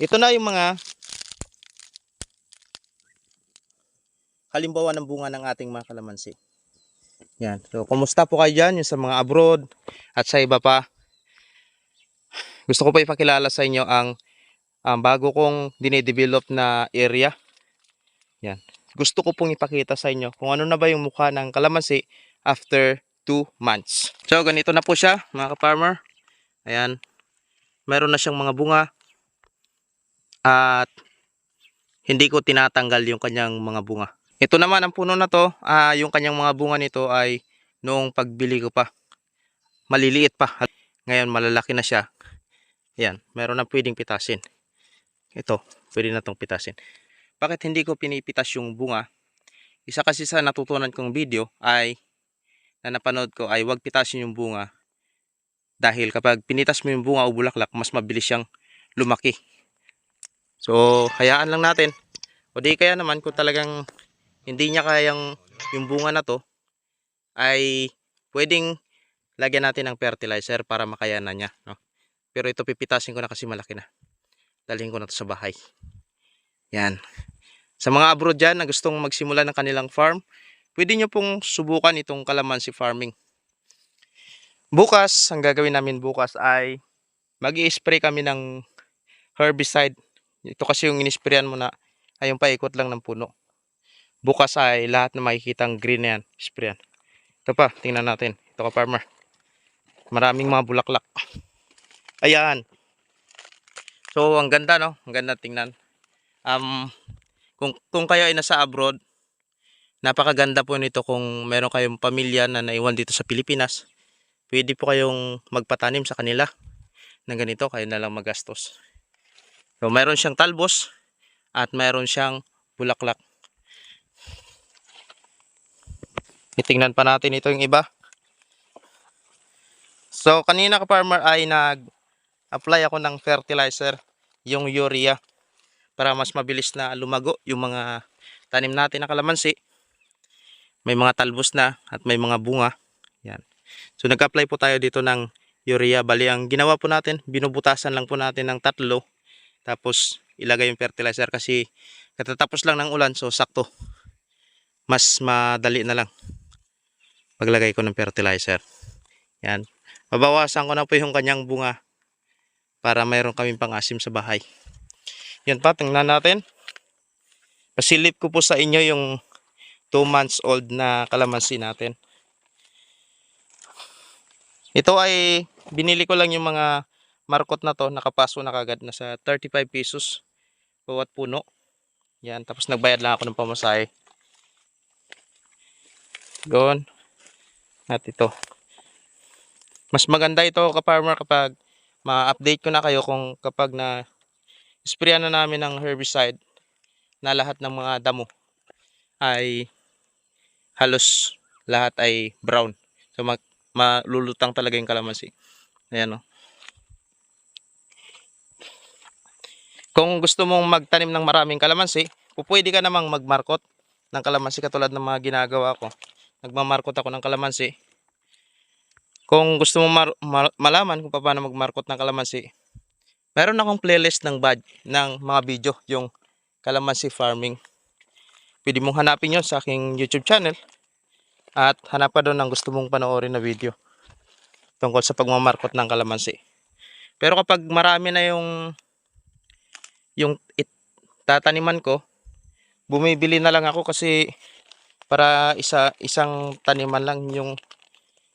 Ito na yung mga halimbawa ng bunga ng ating mga kalamansi. Yan. So, kumusta po kayo dyan? Yung sa mga abroad at sa iba pa. Gusto ko pa ipakilala sa inyo ang, ang bago kong dinedevelop na area. Yan. Gusto ko pong ipakita sa inyo kung ano na ba yung mukha ng kalamansi after 2 months. So, ganito na po siya, mga ka-farmer. Ayan. Meron na siyang mga bunga. At hindi ko tinatanggal yung kanyang mga bunga. Ito naman ang puno na to, ah, yung kanyang mga bunga nito ay noong pagbili ko pa. Maliliit pa. Ngayon malalaki na siya. Ayan, meron na pwedeng pitasin. Ito, pwede na tong pitasin. Bakit hindi ko pinipitas yung bunga? Isa kasi sa natutunan kong video ay na napanood ko ay wag pitasin yung bunga dahil kapag pinitas mo yung bunga o bulaklak, mas mabilis siyang lumaki. So, hayaan lang natin. O di kaya naman kung talagang hindi niya kayang yung bunga na to ay pwedeng lagyan natin ng fertilizer para makayanan niya. No? Pero ito pipitasin ko na kasi malaki na. Dalhin ko na to sa bahay. Yan. Sa mga abroad dyan na gustong magsimula ng kanilang farm, pwede nyo pong subukan itong calamansi farming. Bukas, ang gagawin namin bukas ay mag spray kami ng herbicide. Ito kasi yung inisprayan mo na ay yung paikot lang ng puno. Bukas ay lahat na makikitang green na yan, sprayan. Ito pa, tingnan natin. Ito ka farmer. Maraming mga bulaklak. Ayan. So, ang ganda no? Ang ganda tingnan. Um, kung, kung kayo ay nasa abroad, napakaganda po nito kung meron kayong pamilya na naiwan dito sa Pilipinas. Pwede po kayong magpatanim sa kanila ng ganito, kayo na lang magastos. So, mayroon siyang talbos at mayroon siyang bulaklak. Itingnan pa natin ito yung iba. So, kanina ka farmer ay nag-apply ako ng fertilizer, yung urea, para mas mabilis na lumago yung mga tanim natin na kalamansi. May mga talbos na at may mga bunga. Yan. So, nag-apply po tayo dito ng urea. Bali, ang ginawa po natin, binubutasan lang po natin ng tatlo. Tapos, ilagay yung fertilizer kasi katatapos lang ng ulan, so sakto. Mas madali na lang paglagay ko ng fertilizer. Yan. Mabawasan ko na po yung kanyang bunga para mayroon kaming pang-asim sa bahay. Yan pa, tingnan natin. Pasilip ko po sa inyo yung 2 months old na kalamansi natin. Ito ay binili ko lang yung mga markot na to, nakapaso na kagad na sa 35 pesos bawat puno. Yan, tapos nagbayad lang ako ng pamasahe. Doon. At ito. Mas maganda ito ka-farmer kapag ma-update ko na kayo kung kapag na sprayan na namin ng herbicide na lahat ng mga damo ay halos lahat ay brown. So mag, malulutang talaga yung kalamansi. Ayan o. Kung gusto mong magtanim ng maraming kalamansi, pupwede ka namang magmarkot ng kalamansi katulad ng mga ginagawa ko. Nagmamarkot ako ng kalamansi. Kung gusto mong malaman kung paano magmarkot ng kalamansi, meron akong playlist ng bad ng mga video yung kalamansi farming. Pwede mong hanapin yon sa aking YouTube channel at hanap pa doon ang gusto mong panoorin na video tungkol sa pagmamarkot ng kalamansi. Pero kapag marami na yung yung tataniman ko, bumibili na lang ako kasi para isa isang taniman lang yung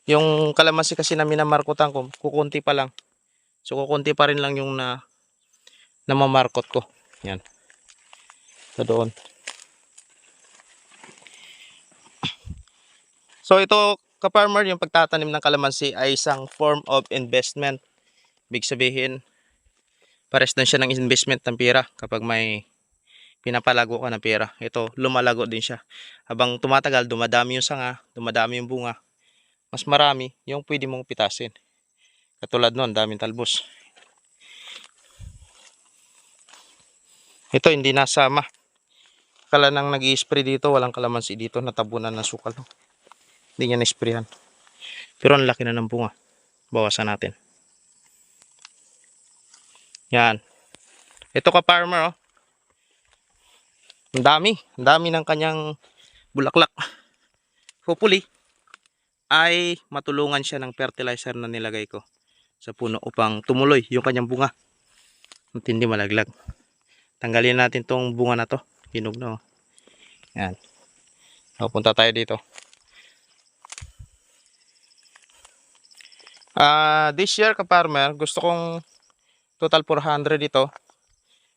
yung kalamansi kasi na minamarkotan ko, kukunti pa lang. So kukunti pa rin lang yung na na mamarkot ko. Yan. So doon. So ito ka-farmer, yung pagtatanim ng kalamansi ay isang form of investment. Big sabihin, pares din siya ng investment ng pera kapag may pinapalago ka ng pera. Ito, lumalago din siya. Habang tumatagal, dumadami yung sanga, dumadami yung bunga. Mas marami yung pwede mong pitasin. Katulad nun, daming talbos. Ito, hindi nasama. Kala nang nag spray dito, walang kalamansi dito, natabunan ng sukal. Hindi niya na-sprayan. Pero ang laki na ng bunga. Bawasan natin. Yan. Ito ka farmer oh. Ang dami, ang dami ng kanyang bulaklak. Hopefully ay matulungan siya ng fertilizer na nilagay ko sa puno upang tumuloy yung kanyang bunga. Hindi malaglag. Tanggalin natin tong bunga na to. Hinog na oh. Yan. So, punta tayo dito. Ah, this year ka farmer, gusto kong total 400 dito.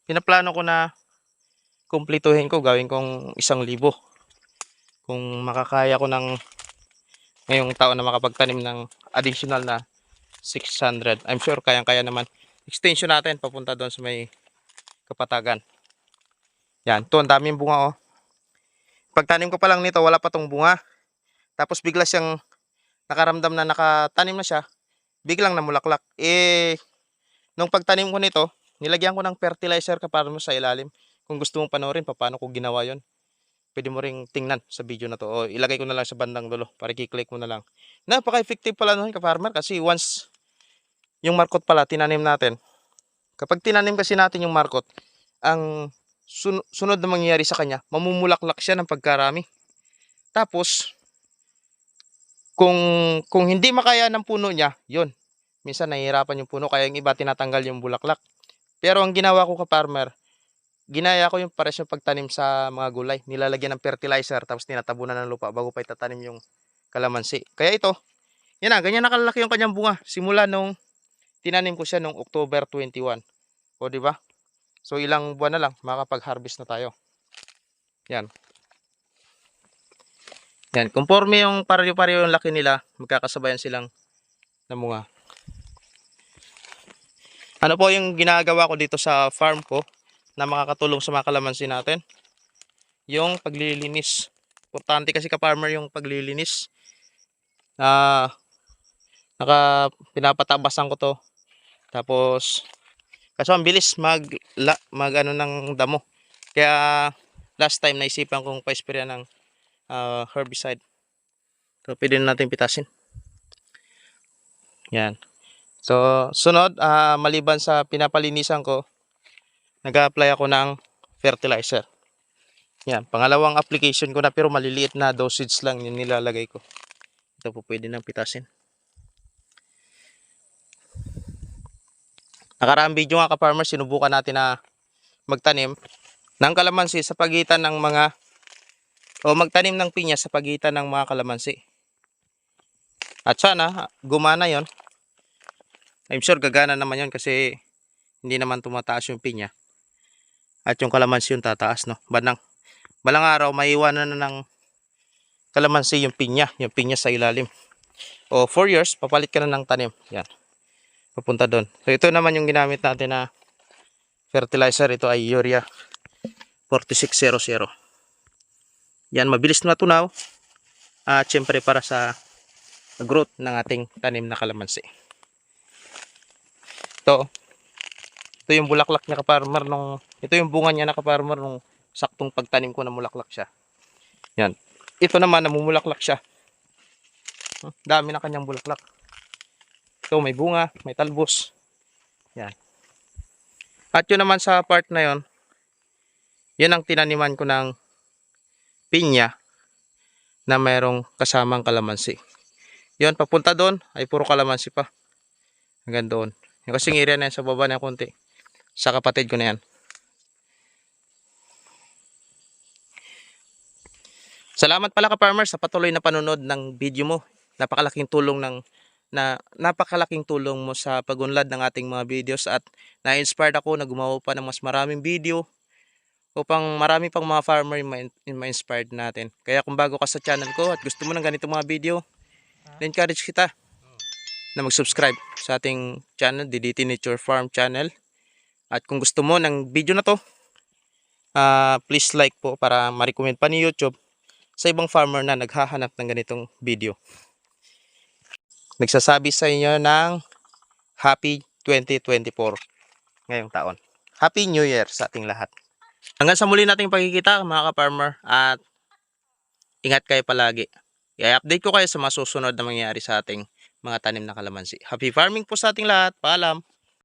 Pinaplano ko na kumplituhin ko, gawin kong isang libo. Kung makakaya ko ng ngayong taon na makapagtanim ng additional na 600. I'm sure kayang-kaya naman. Extension natin papunta doon sa may kapatagan. Yan, to ang daming bunga oh. Pagtanim ko pa lang nito, wala pa tong bunga. Tapos bigla siyang nakaramdam na nakatanim na siya, biglang namulaklak. Eh, nung pagtanim ko nito, nilagyan ko ng fertilizer ka para mo sa ilalim. Kung gusto mong panoorin, paano ko ginawa yon pwede mo ring tingnan sa video na to. O ilagay ko na lang sa bandang dulo para i-click mo na lang. Napaka-effective pala nun ka-farmer kasi once yung markot pala tinanim natin. Kapag tinanim kasi natin yung markot, ang sun- sunod na mangyayari sa kanya, mamumulaklak siya ng pagkarami. Tapos, kung kung hindi makaya ng puno niya, yon minsan nahihirapan yung puno kaya yung iba tinatanggal yung bulaklak. Pero ang ginawa ko ka-farmer, ginaya ko yung pares yung pagtanim sa mga gulay. Nilalagyan ng fertilizer tapos tinatabunan ng lupa bago pa itatanim yung kalamansi. Kaya ito, yan na, ganyan nakalaki yung kanyang bunga. Simula nung tinanim ko siya nung October 21. O di ba? So ilang buwan na lang makakapag-harvest na tayo. Yan. Yan, conforme yung pareho-pareho yung laki nila, magkakasabayan silang namunga. Ano po yung ginagawa ko dito sa farm ko? na makakatulong sa mga kalamansi natin. Yung paglilinis. Importante kasi ka-farmer yung paglilinis. Ah, naka pinapatabasan ko to. Tapos kaso ang bilis mag la, mag ano ng damo. Kaya last time naisipan kong pa-spray ng ah, herbicide. So pwede na natin pitasin. Yan. So sunod ah, maliban sa pinapalinisan ko, nag-apply ako ng fertilizer. Yan, pangalawang application ko na pero maliliit na dosage lang yung nilalagay ko. Ito po pwede nang pitasin. Nakaraang video nga ka-farmer, sinubukan natin na magtanim ng kalamansi sa pagitan ng mga o magtanim ng pinya sa pagitan ng mga kalamansi. At sana gumana yon. I'm sure gagana naman yon kasi hindi naman tumataas yung pinya. At yung kalamansi yung tataas no? Banang balang araw maiwanan na ng kalamansi yung pinya yung pinya sa ilalim. O 4 years papalit ka na ng tanim. Yan. Papunta doon. So ito naman yung ginamit natin na fertilizer. Ito ay urea 4600 yan mabilis na tunaw at syempre para sa growth ng ating tanim na kalamansi ito ito yung bulaklak niya ka-farmer nung ito yung bunga niya na ka-farmer nung saktong pagtanim ko na mulaklak siya. Yan. Ito naman namumulaklak siya. Hmm, Dami na kanyang bulaklak. Ito may bunga, may talbos. Yan. At yun naman sa part na yon, yan ang tinaniman ko ng pinya na mayroong kasamang kalamansi. Yon, papunta doon ay puro kalamansi pa. Hanggang doon. Yung kasing area na yan sa baba na konti sa kapatid ko na yan. Salamat pala ka farmer sa patuloy na panonood ng video mo. Napakalaking tulong ng na napakalaking tulong mo sa pagunlad ng ating mga videos at na-inspired ako na gumawa pa ng mas maraming video upang marami pang mga farmer ma-inspired natin. Kaya kung bago ka sa channel ko at gusto mo ng ganito mga video, encourage kita na mag-subscribe sa ating channel, DDT Nature Farm channel. At kung gusto mo ng video na to, ah, please like po para ma-recommend pa ni YouTube sa ibang farmer na naghahanap ng ganitong video. Nagsasabi sa inyo ng Happy 2024 ngayong taon. Happy New Year sa ating lahat. Hanggang sa muli nating pagkikita mga ka-farmer at ingat kayo palagi. I-update ko kayo sa masusunod na mangyayari sa ating mga tanim na kalamansi. Happy farming po sa ating lahat. Paalam!